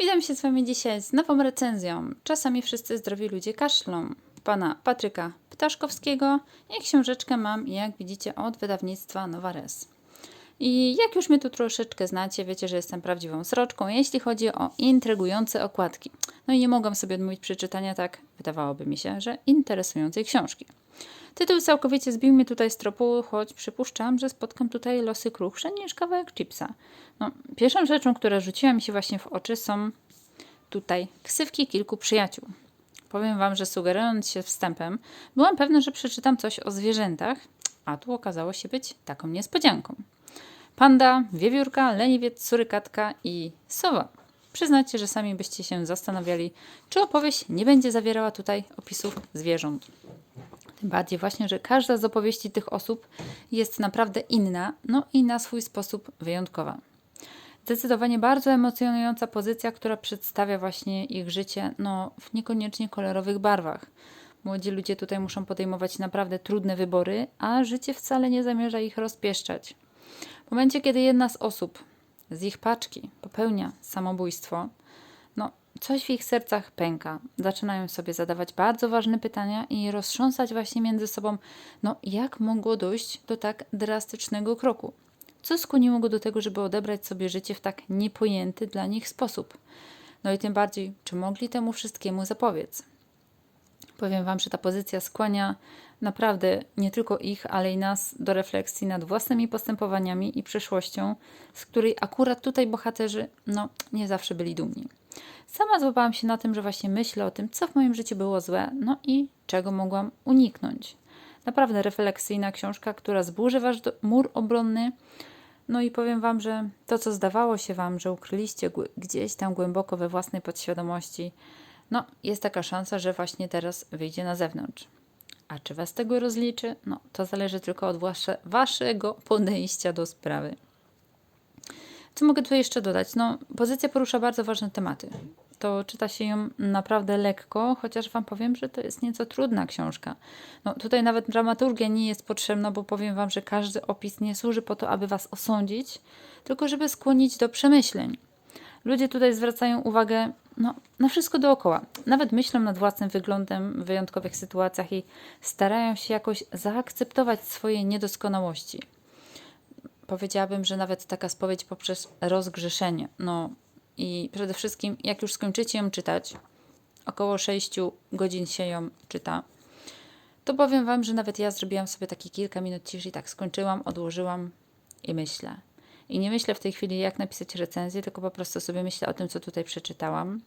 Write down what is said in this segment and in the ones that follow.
Witam się z Wami dzisiaj z nową recenzją. Czasami wszyscy zdrowi ludzie kaszlą. Pana Patryka Ptaszkowskiego i książeczkę mam, jak widzicie, od wydawnictwa Nowa Res. I jak już mnie tu troszeczkę znacie, wiecie, że jestem prawdziwą sroczką, jeśli chodzi o intrygujące okładki. No i nie mogłam sobie odmówić przeczytania tak, wydawałoby mi się, że interesującej książki. Tytuł całkowicie zbił mnie tutaj z tropu, choć przypuszczam, że spotkam tutaj losy kruchsze niż kawałek chipsa. No, pierwszą rzeczą, która rzuciła mi się właśnie w oczy są tutaj ksywki kilku przyjaciół. Powiem Wam, że sugerując się wstępem, byłam pewna, że przeczytam coś o zwierzętach, a tu okazało się być taką niespodzianką. Panda, wiewiórka, leniwiec, surykatka i sowa. Przyznacie, że sami byście się zastanawiali, czy opowieść nie będzie zawierała tutaj opisów zwierząt. Tym bardziej właśnie, że każda z opowieści tych osób jest naprawdę inna, no i na swój sposób wyjątkowa. Zdecydowanie bardzo emocjonująca pozycja, która przedstawia właśnie ich życie no, w niekoniecznie kolorowych barwach. Młodzi ludzie tutaj muszą podejmować naprawdę trudne wybory, a życie wcale nie zamierza ich rozpieszczać. W momencie, kiedy jedna z osób z ich paczki popełnia samobójstwo, no, coś w ich sercach pęka. Zaczynają sobie zadawać bardzo ważne pytania i roztrząsać właśnie między sobą, no, jak mogło dojść do tak drastycznego kroku. Co skłoniło go do tego, żeby odebrać sobie życie w tak niepojęty dla nich sposób? No i tym bardziej, czy mogli temu wszystkiemu zapobiec? Powiem Wam, że ta pozycja skłania naprawdę nie tylko ich, ale i nas do refleksji nad własnymi postępowaniami i przyszłością, z której akurat tutaj bohaterzy, no, nie zawsze byli dumni. Sama złapałam się na tym, że właśnie myślę o tym, co w moim życiu było złe, no i czego mogłam uniknąć. Naprawdę refleksyjna książka, która zburzy wasz mur obronny. No i powiem Wam, że to, co zdawało się Wam, że ukryliście gdzieś tam głęboko we własnej podświadomości, no jest taka szansa, że właśnie teraz wyjdzie na zewnątrz. A czy Was tego rozliczy? No to zależy tylko od wasze, Waszego podejścia do sprawy. Co mogę tu jeszcze dodać? No, pozycja porusza bardzo ważne tematy. To czyta się ją naprawdę lekko, chociaż Wam powiem, że to jest nieco trudna książka. No, tutaj nawet dramaturgia nie jest potrzebna, bo powiem Wam, że każdy opis nie służy po to, aby Was osądzić, tylko żeby skłonić do przemyśleń. Ludzie tutaj zwracają uwagę no, na wszystko dookoła. Nawet myślą nad własnym wyglądem w wyjątkowych sytuacjach i starają się jakoś zaakceptować swoje niedoskonałości powiedziałabym, że nawet taka spowiedź poprzez rozgrzeszenie. No i przede wszystkim, jak już skończycie ją czytać, około 6 godzin się ją czyta, to powiem Wam, że nawet ja zrobiłam sobie takie kilka minut ciszy i tak skończyłam, odłożyłam i myślę. I nie myślę w tej chwili, jak napisać recenzję, tylko po prostu sobie myślę o tym, co tutaj przeczytałam.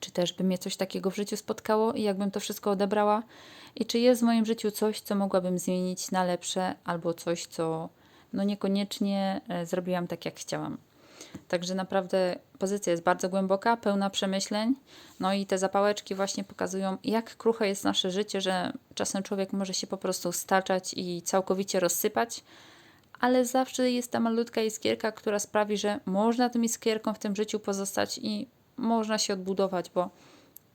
Czy też by mnie coś takiego w życiu spotkało i jakbym to wszystko odebrała? I czy jest w moim życiu coś, co mogłabym zmienić na lepsze, albo coś, co no niekoniecznie e, zrobiłam tak, jak chciałam. Także naprawdę pozycja jest bardzo głęboka, pełna przemyśleń. No i te zapałeczki właśnie pokazują, jak kruche jest nasze życie, że czasem człowiek może się po prostu staczać i całkowicie rozsypać, ale zawsze jest ta malutka iskierka, która sprawi, że można tym iskierką w tym życiu pozostać i można się odbudować, bo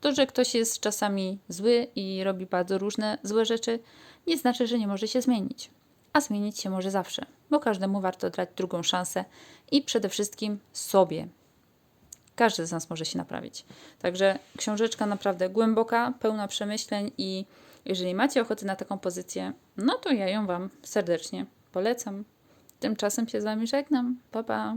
to, że ktoś jest czasami zły i robi bardzo różne złe rzeczy, nie znaczy, że nie może się zmienić. A zmienić się może zawsze, bo każdemu warto dać drugą szansę i przede wszystkim sobie. Każdy z nas może się naprawić. Także książeczka naprawdę głęboka, pełna przemyśleń i jeżeli macie ochotę na taką pozycję, no to ja ją Wam serdecznie polecam. Tymczasem się z Wami żegnam. Pa, pa.